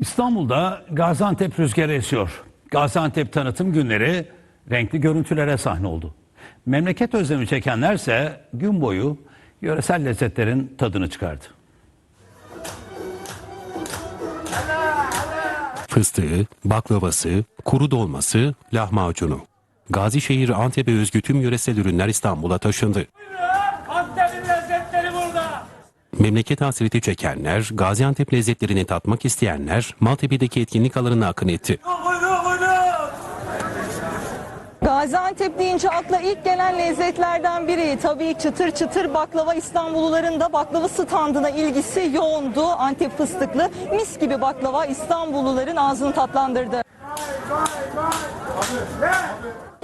İstanbul'da Gaziantep rüzgarı esiyor. Gaziantep tanıtım günleri renkli görüntülere sahne oldu. Memleket özlemi çekenlerse gün boyu yöresel lezzetlerin tadını çıkardı. Fıstığı, baklavası, kuru dolması, lahmacunu. Gazişehir Antep'e özgü tüm yöresel ürünler İstanbul'a taşındı. Antep'in lezzetleri burada. Memleket hasreti çekenler, Gaziantep lezzetlerini tatmak isteyenler Maltepe'deki etkinlik alanına akın etti. Gaziantep deyince akla ilk gelen lezzetlerden biri. Tabii çıtır çıtır baklava İstanbulluların da baklava standına ilgisi yoğundu. Antep fıstıklı mis gibi baklava İstanbulluların ağzını tatlandırdı.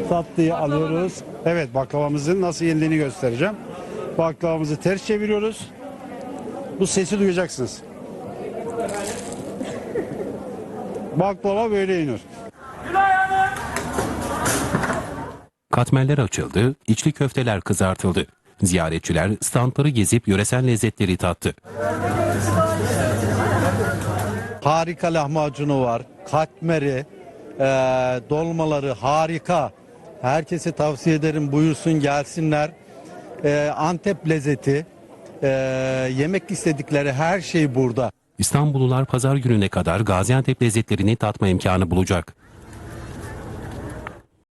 tatlıyı alıyoruz. Evet baklavamızın nasıl yendiğini göstereceğim. Baklavamızı ters çeviriyoruz. Bu sesi duyacaksınız. Baklava böyle Hanım. Katmerler açıldı, içli köfteler kızartıldı. Ziyaretçiler standları gezip yöresel lezzetleri tattı. Harika lahmacunu var. Katmeri, eee, dolmaları harika. Herkese tavsiye ederim buyursun gelsinler. Eee, Antep lezzeti, eee, yemek istedikleri her şey burada. İstanbullular pazar gününe kadar Gaziantep lezzetlerini tatma imkanı bulacak.